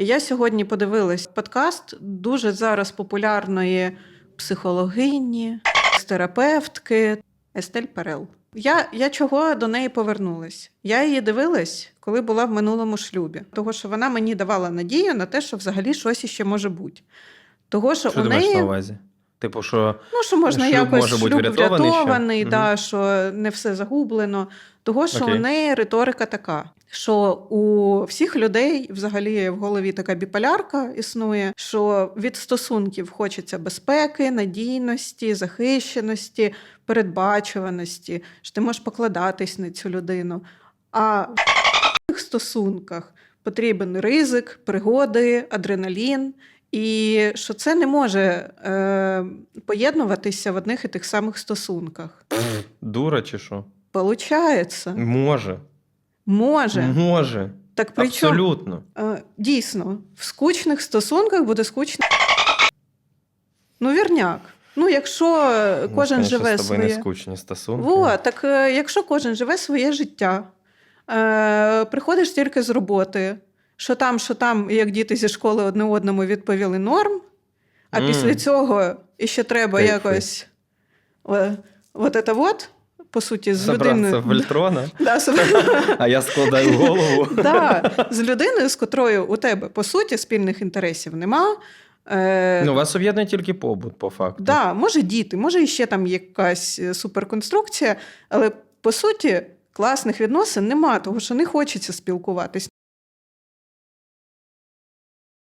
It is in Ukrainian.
І я сьогодні подивилась подкаст дуже зараз популярної психологині, терапевтки Естель Перел. Я, я чого до неї повернулась? Я її дивилась, коли була в минулому шлюбі, того що вона мені давала надію на те, що взагалі щось іще може бути. Того, що, Що у ти неї на увазі? Типу, що Ну, що можна Шлюб якось може бути шлюб врятований ще? врятований, Мгм. да, що не все загублено. Того, що Окей. у неї риторика така, що у всіх людей взагалі в голові така біполярка існує, що від стосунків хочеться безпеки, надійності, захищеності, передбачуваності, що ти можеш покладатись на цю людину. А в цих стосунках потрібен ризик, пригоди, адреналін. І що це не може е, поєднуватися в одних і тих самих стосунках. дура чи що? Получається, Може. може. Може. Так причому Абсолютно. дійсно в скучних стосунках буде скучно. Ну, вірняк. Ну, якщо Ну, кожен конечно, живе з тобою не скучні стосунки. Во, так е, якщо кожен живе своє життя, е, приходиш тільки з роботи, що там, що там, як діти зі школи одне одному відповіли норм, а Мм. після цього іще треба Кайфи. якось е, от це от, по суті, з людиною. в Вольтрона, Да, а я складаю голову. да, з людиною, з котрою у тебе, по суті, спільних інтересів нема. Е, Ну, вас об'єднує тільки побут, по факту. Да, може діти, може ще там якась е, суперконструкція, але по суті класних відносин нема, тому що не хочеться спілкуватись.